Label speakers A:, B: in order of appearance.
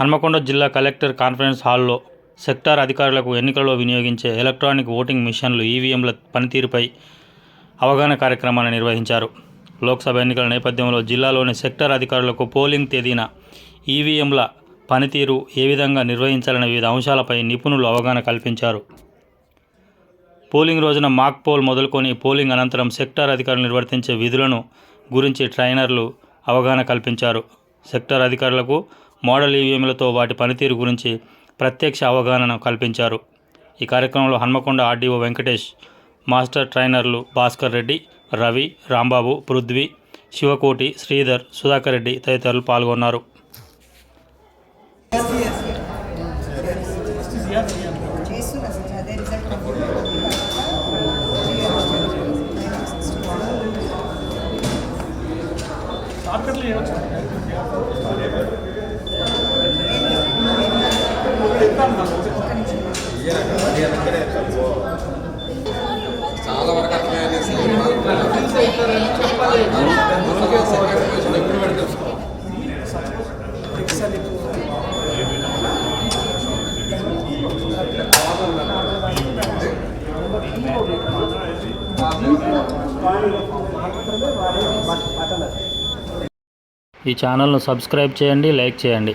A: హన్మకొండ జిల్లా collector conference హాల్లో sector అధికారులకు ఎన్నికల్లో వినియోగించే ఎలక్ట్రానిక్ ఓటింగ్ మిషన్లు ఈవీఎంల పనితీరుపై అవగాహన కార్యక్రమాన్ని నిర్వహించారు. లోక్సభ ఎన్నికల నేపథ్యంలో జిల్లాలోని సెక్టార్ అధికారులకు పోలింగ్ తేదీన ఈవీఎంల పనితీరు ఏ విధంగా నిర్వహించాలనే వివిధ అంశాలపై నిపుణులు అవగాహన కల్పించారు. పోలింగ్ రోజున మాక్ పోల్ మొదలుకొని పోలింగ్ అనంతరం సెక్టార్ అధికారులు నిర్వర్తించే విధులను గురించి ట్రైనర్లు అవగాహన కల్పించారు. సెక్టార్ అధికారులకు మోడల్ ఈవీఎంలతో వాటి పనితీరు గురించి ప్రత్యక్ష అవగాహనను కల్పించారు. ఈ కార్యక్రమంలో హన్మకొండ ఆర్డీఓ వెంకటేష్ మాస్టర్ ట్రైనర్లు భాస్కర్ రెడ్డి రవి రాంబాబు పృథ్వీ శివకోటి శ్రీధర్ సుధాకర్ రెడ్డి తదితరులు పాల్గొన్నారు.
B: చేస్తున్నా
C: చాలా వరకు అర్థమైంది ఎప్పుడు పెడతాం
A: ఈ ఛానల్ను సబ్స్క్రైబ్ చేయండి లైక్ చేయండి.